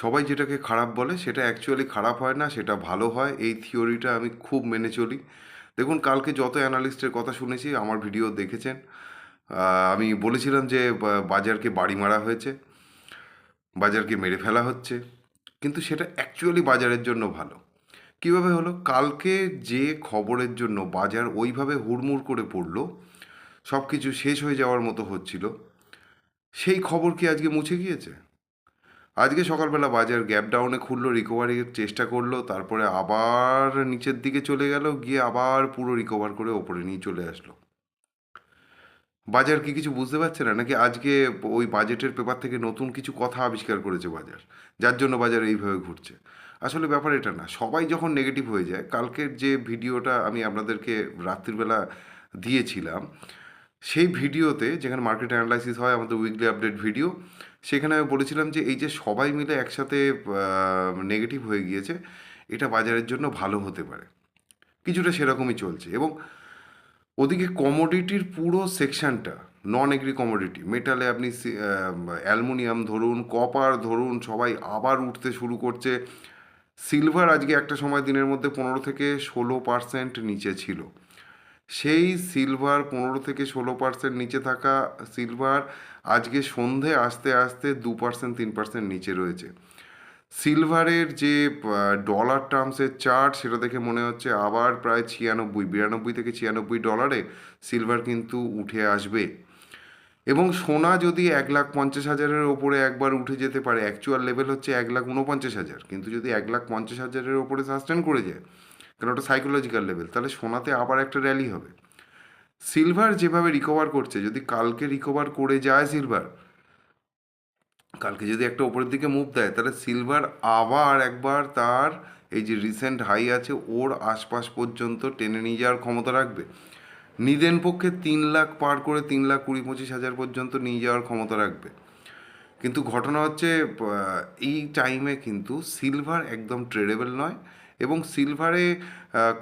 সবাই যেটাকে খারাপ বলে, সেটা অ্যাকচুয়ালি খারাপ হয় না, সেটা ভালো হয়। এই থিওরিটা আমি খুব মেনে চলি। দেখুন, কালকে যত অ্যানালিস্টের কথা শুনেছি, আমার ভিডিও দেখেছেন। আমি বলেছিলাম যে বাজারকে বাড়ি মারা হয়েছে, বাজারকে মেরে ফেলা হচ্ছে। কিন্তু সেটা অ্যাকচুয়ালি বাজারের জন্য ভালো। কীভাবে হলো? কালকে যে খবরের জন্য বাজার ওইভাবে হুড়মুড় করে পড়ল সব কিছু শেষ হয়ে যাওয়ার মতো হচ্ছিল, সেই খবর কি আজকে মুছে গিয়েছে? আজকে সকালবেলা বাজার গ্যাপ ডাউনে খুললো রিকভারির চেষ্টা করল, তারপরে আবার নিচের দিকে চলে গেল, গিয়ে আবার পুরো রিকভার করে ওপরে নিয়ে চলে আসলো। বাজার কি কিছু বুঝতে পারছে না? নাকি আজকে ওই বাজেটের পেপার থেকে নতুন কিছু কথা আবিষ্কার করেছে বাজার? যার জন্য বাজার এইভাবে ঘুরছে। আসলে ব্যাপার এটা না, সবাই যখন নেগেটিভ হয়ে যায়, কালকের যে ভিডিওটা আমি আপনাদেরকে রাত্রিবেলা দিয়েছিলাম সেই ভিডিওতে যেখানে মার্কেট অ্যানালাইসিস হয়, আমাদের উইকলি আপডেট ভিডিও সেখানে আমি বলেছিলাম যে এই যে সবাই মিলে একসাথে নেগেটিভ হয়ে গিয়েছে, এটা বাজারের জন্য ভালো হতে পারে। কিছুটা সেরকমই চলছে এবং ওদিকে কমোডিটির পুরো সেকশনটা নন এগ্রি কমোডিটি মেটালে আপনি অ্যালুমিনিয়াম ধরুন কপার ধরুন, সবাই আবার উঠতে শুরু করছে। সিলভার আজকে একটা সময় দিনের মধ্যে পনেরো থেকে ষোলো পার্সেন্ট নিচে ছিল। সেই সিলভার পনেরো থেকে ষোলো পার্সেন্ট নিচে থাকা সিলভার আজকে সন্ধে আস্তে আস্তে দু পার্সেন্ট তিন পার্সেন্ট নিচে রয়েছে। সিলভারের যে ডলার টার্মসের চার্ট সেটা দেখে মনে হচ্ছে আবার প্রায় ছিয়ানব্বই, বিরানব্বই থেকে ছিয়ানব্বই ডলারে সিলভার কিন্তু উঠে আসবে। এবং সোনা যদি এক লাখ পঞ্চাশ হাজারের ওপরে একবার উঠে যেতে পারে অ্যাকচুয়াল লেভেল হচ্ছে এক লাখ উনপঞ্চাশ হাজার। কিন্তু যদি এক লাখ পঞ্চাশ হাজারের ওপরে সাস্টেন করে যায় কারণ ওটা সাইকোলজিক্যাল লেভেল তাহলে সোনাতে আবার একটা র্যালি হবে। সিলভার যেভাবে রিকভার করছে, যদি কালকে রিকভার করে যায় সিলভার কালকে যদি একটা ওপরের দিকে মুভ দেয়, তাহলে সিলভার আবার একবার তার এই যে রিসেন্ট হাই আছে, ওর আশপাশ পর্যন্ত টেনে নিয়ে যাওয়ার ক্ষমতা রাখবে। নিদেন পক্ষে তিন লাখ পার করে তিন লাখ কুড়ি পঁচিশ হাজার পর্যন্ত নিয়ে যাওয়ার ক্ষমতা রাখবে। কিন্তু ঘটনা হচ্ছে এই টাইমে কিন্তু সিলভার একদম ট্রেডেবল নয়। এবং সিলভারে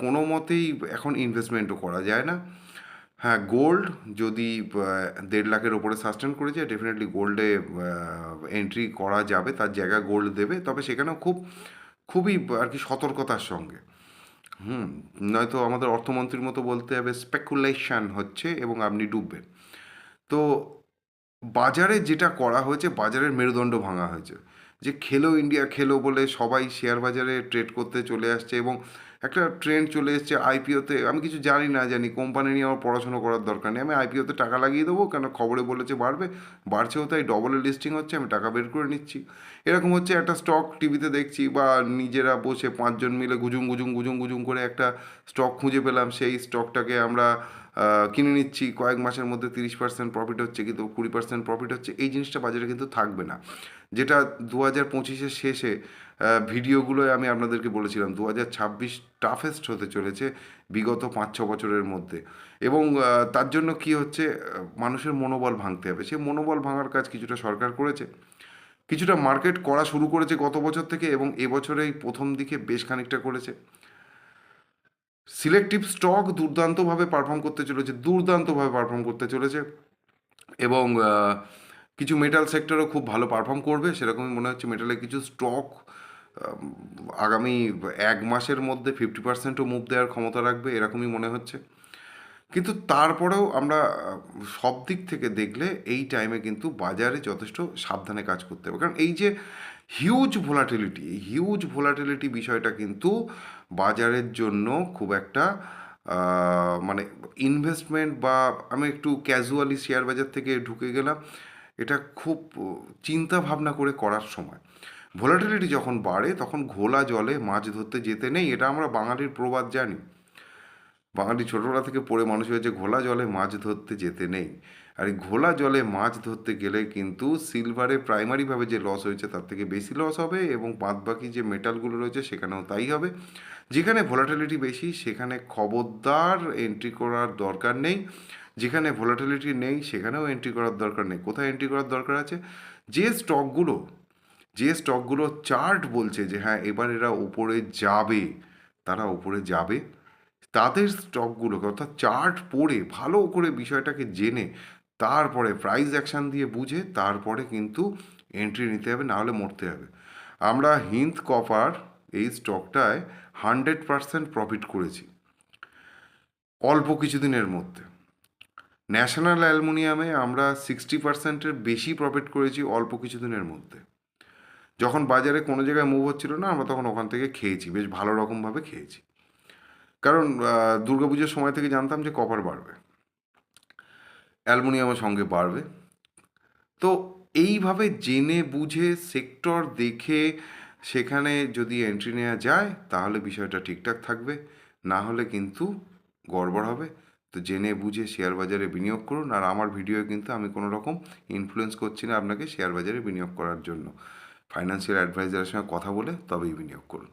কোনো মতেই এখন ইনভেস্টমেন্টও করা যায় না। হ্যাঁ গোল্ড যদি দেড় লাখের ওপরে সাস্টেন করে যায় ডেফিনেটলি গোল্ডে এন্ট্রি করা যাবে, তার জায়গা গোল্ড দেবে, তবে সেখানেও খুব, খুবই আর কি সতর্কতার সঙ্গে। হুম, নয়তো আমাদের অর্থমন্ত্রীর মতো বলতে হবে স্পেকুলেশন হচ্ছে এবং আপনি ডুববেন। তো বাজারে যেটা করা হয়েছে, বাজারের মেরুদণ্ড ভাঙা হয়েছে। যে খেলো ইন্ডিয়া, খেলো বলে সবাই শেয়ার বাজারে ট্রেড করতে চলে আসছে এবং একটা ট্রেন্ড চলে এসছে আইপিওতে আমি কিছু জানি না, জানি কোম্পানি নিয়ে আমার পড়াশোনা করার দরকার নেই। আমি আইপিওতে টাকা লাগিয়ে দেবো, কেন খবরে বলেছে বাড়বে? বাড়ছেও তাই ডবলে লিস্টিং হচ্ছে, আমি টাকা বের করে নিচ্ছি। এরকম হচ্ছে একটা স্টক টিভিতে দেখছি বা নিজেরা বসে পাঁচজন মিলে গুজুম গুজুম গুজুম গুজুম করে একটা স্টক খুঁজে পেলাম। সেই স্টকটাকে আমরা কিনে নিচ্ছি, কয়েক মাসের মধ্যে তিরিশ পার্সেন্ট প্রফিট হচ্ছে, কিন্তু কুড়ি পার্সেন্ট প্রফিট হচ্ছে, এই জিনিসটা বাজারে কিন্তু থাকবে না। যেটা দু হাজার পঁচিশের শেষে ভিডিওগুলোয় আমি আপনাদেরকে বলেছিলাম দু হাজার ছাব্বিশ টাফেস্ট হতে চলেছে বিগত পাঁচ ছ বছরের মধ্যে। এবং তার জন্য কি হচ্ছে মানুষের মনোবল ভাঙতে হবে। সেই মনোবল ভাঙার কাজ কিছুটা সরকার করেছে, কিছুটা মার্কেট করা শুরু করেছে গত বছর থেকে এবং এবছরেই প্রথম দিকে বেশ খানিকটা করেছে। সিলেক্টিভ স্টক দুর্দান্তভাবে পারফর্ম করতে চলেছে, দুর্দান্তভাবে পারফর্ম করতে চলেছে এবং কিছু মেটাল সেক্টরও খুব ভালো পারফর্ম করবে। সেরকমই মনে হচ্ছে মেটালের কিছু স্টক আগামী এক মাসের মধ্যে ফিফটি পার্সেন্টও মুভ দেওয়ার ক্ষমতা রাখবে, এরকমই মনে হচ্ছে। কিন্তু তারপরেও আমরা সব দিক থেকে দেখলে এই টাইমে কিন্তু বাজারে যথেষ্ট সাবধানে কাজ করতে হবে। কারণ এই যে হিউজ ভোলাটিলিটি এই হিউজ ভোলাটিলিটি বিষয়টা কিন্তু বাজারের জন্য খুব একটা মানে ইনভেস্টমেন্ট বা আমি একটু ক্যাজুয়ালি শেয়ার বাজার থেকে ঢুকে গেলাম, এটা খুব চিন্তা ভাবনা করে করার সময়। ভোলাটিলিটি যখন বাড়ে, তখন ঘোলা জলে মাছ ধরতে যেতে নেই, এটা আমরা বাঙালির প্রবাদ জানি। বাঙালি ছোটবেলা থেকে পড়ে মানুষ হয়েছে, ঘোলা জলে মাছ ধরতে যেতে নেই। আর এই ঘোলা জলে মাছ ধরতে গেলে কিন্তু সিলভারে প্রাইমারিভাবে যে লস হয়েছে, তার থেকে বেশি লস হবে এবং বাদ বাকি যে মেটালগুলো রয়েছে, সেখানেও তাই হবে। যেখানে ভোলাটিলিটি বেশি, সেখানে খবরদার এন্ট্রি করার দরকার নেই। যেখানে ভোলাটিলিটি নেই, সেখানেও এন্ট্রি করার দরকার নেই। কোথায় এন্ট্রি করার দরকার আছে? যে স্টকগুলো যে স্টকগুলো চার্ট বলছে যে হ্যাঁ এবার এরা উপরে যাবে, তারা উপরে যাবে। তাদের স্টকগুলোকে অর্থাৎ চার্ট পড়ে ভালো করে বিষয়টাকে জেনে, তারপরে প্রাইস অ্যাকশান দিয়ে বুঝে, তারপরে কিন্তু এন্ট্রি নিতে হবে নাহলে মরতে হবে। আমরা হিন্দ কপার এই স্টকটায় হান্ড্রেড পারসেন্ট প্রফিট করেছি। অল্প কিছুদিনের মধ্যে। ন্যাশনাল অ্যালুমিনিয়ামে আমরা সিক্সটি পার্সেন্টের বেশি প্রফিট করেছি অল্প কিছুদিনের মধ্যে। যখন বাজারে কোনো জায়গায় মুভ হচ্ছিল না, আমরা তখন ওখান থেকে খেয়েছি, বেশ ভালো রকমভাবে খেয়েছি। কারণ দুর্গাপুজোর সময় থেকে জানতাম যে কপার বাড়বে। অ্যালুমিনিয়ামের সঙ্গে বাড়বে। তো এইভাবে জেনে বুঝে সেক্টর দেখে সেখানে যদি এন্ট্রি নেওয়া যায়, তাহলে বিষয়টা ঠিকঠাক থাকবে। না হলে কিন্তু গড়বড় হবে। তো জেনে বুঝে শেয়ার বাজারে বিনিয়োগ করুন। আর আমার ভিডিও কিন্তু আমি কোনো রকম ইনফ্লুয়েন্স করছি না আপনাকে শেয়ার বাজারে বিনিয়োগ করার জন্য। ফাইন্যান্সিয়াল অ্যাডভাইজারের সঙ্গে কথা বলে তবেই বিনিয়োগ করুন।